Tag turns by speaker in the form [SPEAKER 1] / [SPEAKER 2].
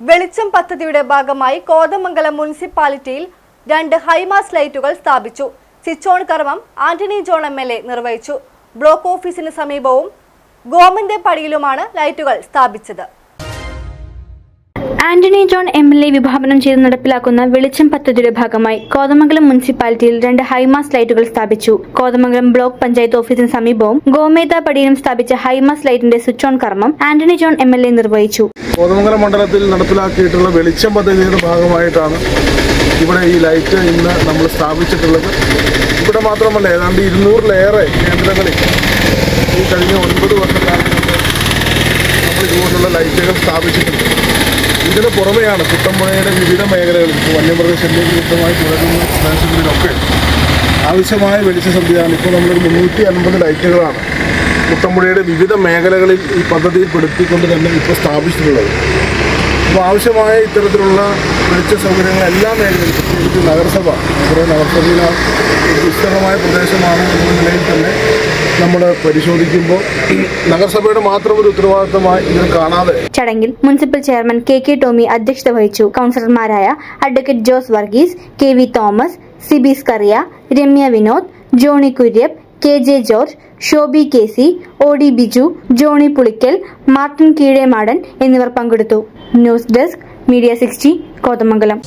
[SPEAKER 1] വെളിച്ചം പദ്ധതിയുടെ ഭാഗമായി കോതമംഗലം മുനിസിപ്പാലിറ്റിയിൽ രണ്ട് ഹൈമാസ് ലൈറ്റുകൾ സ്ഥാപിച്ചു. സ്വിച്ച് ഓൺ കർമ്മം Antony John M L A നിർവഹിച്ചു. ബ്ലോക്ക് ഓഫീസിന് സമീപവും ഗോമന്റെ പടിയിലുമാണ് ലൈറ്റുകൾ സ്ഥാപിച്ചത്.
[SPEAKER 2] Antony John M L A വിഭാവനം ചെയ്ത് നടപ്പിലാക്കുന്ന വെളിച്ചം പദ്ധതിയുടെ ഭാഗമായി കോതമംഗലം മുനിസിപ്പാലിറ്റിയിൽ രണ്ട് ഹൈമാസ് ലൈറ്റുകൾ സ്ഥാപിച്ചു. കോതമംഗലം ബ്ലോക്ക് പഞ്ചായത്ത് ഓഫീസിന് സമീപവും ഗോമേത പടിയിലും സ്ഥാപിച്ച ഹൈമാസ് ലൈറ്റിന്റെ സ്വിച്ച് ഓൺ കർമ്മം Antony John M L A നിർവഹിച്ചു.
[SPEAKER 3] കോതമംഗലം മണ്ഡലത്തിൽ നടപ്പിലാക്കിയിട്ടുള്ള വെളിച്ചം പദ്ധതിയുടെ ഭാഗമായിട്ടാണ് ഇവിടെ ഈ ലൈറ്റ് ഇന്ന് നമ്മൾ സ്ഥാപിച്ചിട്ടുള്ളത്. ഇവിടെ മാത്രമല്ല ഏതാണ്ട് ഇരുന്നൂറിലേറെ കേന്ദ്രങ്ങളിൽ ഈ കഴിഞ്ഞ ഒൻപത് വർഷക്കാലം നമ്മൾ ഇതുപോലുള്ള ലൈറ്റുകൾ സ്ഥാപിച്ചിട്ടുണ്ട്. ഇതിന് പുറമെയാണ് കുട്ടമ്പുഴയുടെ വിവിധ മേഖലകളിൽ വന്യമൃഗശല്യം വിരുദ്ധമായി തുടരുന്ന പ്രദേശങ്ങളിലൊക്കെ ആവശ്യമായ വെളിച്ച സംവിധാനം. ഇപ്പോൾ നമ്മളൊരു മുന്നൂറ്റി അൻപത് ലൈറ്റുകളാണ് കുട്ടമ്പുഴയുടെ വിവിധ മേഖലകളിൽ ഈ പദ്ധതിയിൽപ്പെടുത്തിക്കൊണ്ട് തന്നെ ഇപ്പോൾ സ്ഥാപിച്ചിട്ടുള്ളത്. അപ്പോൾ ആവശ്യമായ ഇത്തരത്തിലുള്ള വെളിച്ച സൗകര്യങ്ങൾ എല്ലാ മേഖലയിലും പ്രത്യേകിച്ച് നഗരസഭ കുറേ നഗരസഭയിലെ വിസ്തൃതമായ പ്രദേശമാണ് എന്ന നിലയിൽ തന്നെ നമ്മൾ പരിശോധിക്കുമ്പോൾ നഗരസഭയുടെ മാത്രം ഒരു ഉത്തരവാദിത്തമായി ഇതിനെ കാണാതെ
[SPEAKER 2] ചടങ്ങിൽ municipal chairman K K Tomy അധ്യക്ഷത വഹിച്ചു. കൗൺസിലർമാരായ advocate Jose Varghese K V Thomas Siby Scaria Ramya Vinod Johny Kuriappu K J George Shoby K C O D Biju Johny Pulickal Martin Keezhemadan എന്നിവർ പങ്കെടുത്തു. News desk media sixty Kothamangalam.